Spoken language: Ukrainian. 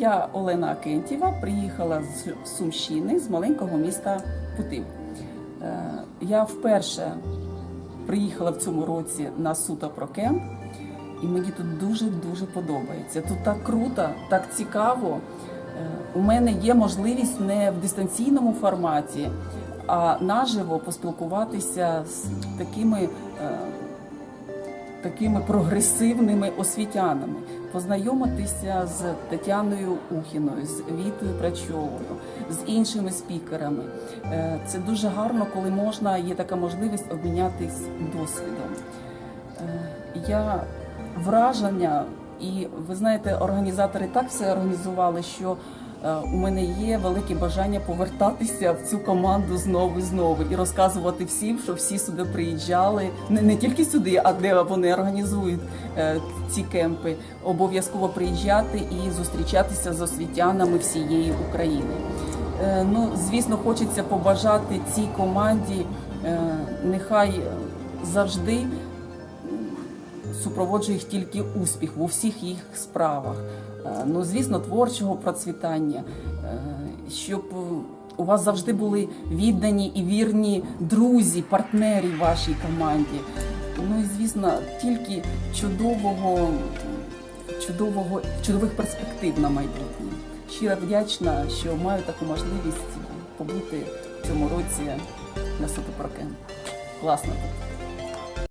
Я Олена Акентєва, приїхала з Сумщини, з маленького міста Путив. Е, Я вперше приїхала в цьому році на суто про кемп, і мені тут дуже-дуже подобається. Тут так круто, так цікаво. Е, У мене є можливість не в дистанційному форматі, а наживо поспілкуватися з такими. Такими прогресивними освітянами, познайомитися з Тетяною Ухіною, з Вітою Прачовою, з іншими спікерами. Е, Це дуже гарно, коли можна, є така можливість обмінятись досвідом. Е, Я враження, і ви знаєте, організатори так все організували, що у мене є велике бажання повертатися в цю команду знову і знову і розказувати всім, що всі сюди приїжджали, не, не тільки сюди, а де вони організують е, ці кемпи. Обов'язково приїжджати і зустрічатися з освітянами всієї України. Е, Ну, звісно, хочеться побажати цій команді, е, нехай завжди супроводжує їх тільки успіх у всіх їх справах. Е, Ну, звісно, творчого процвітання, е, щоб у вас завжди були віддані і вірні друзі, партнери вашій команді. Ну і звісно, тільки чудового, чудового, чудових перспектив на майбутнє. Щиро вдячна, що маю таку можливість побути в цьому році на Супопрокен. Класно тут.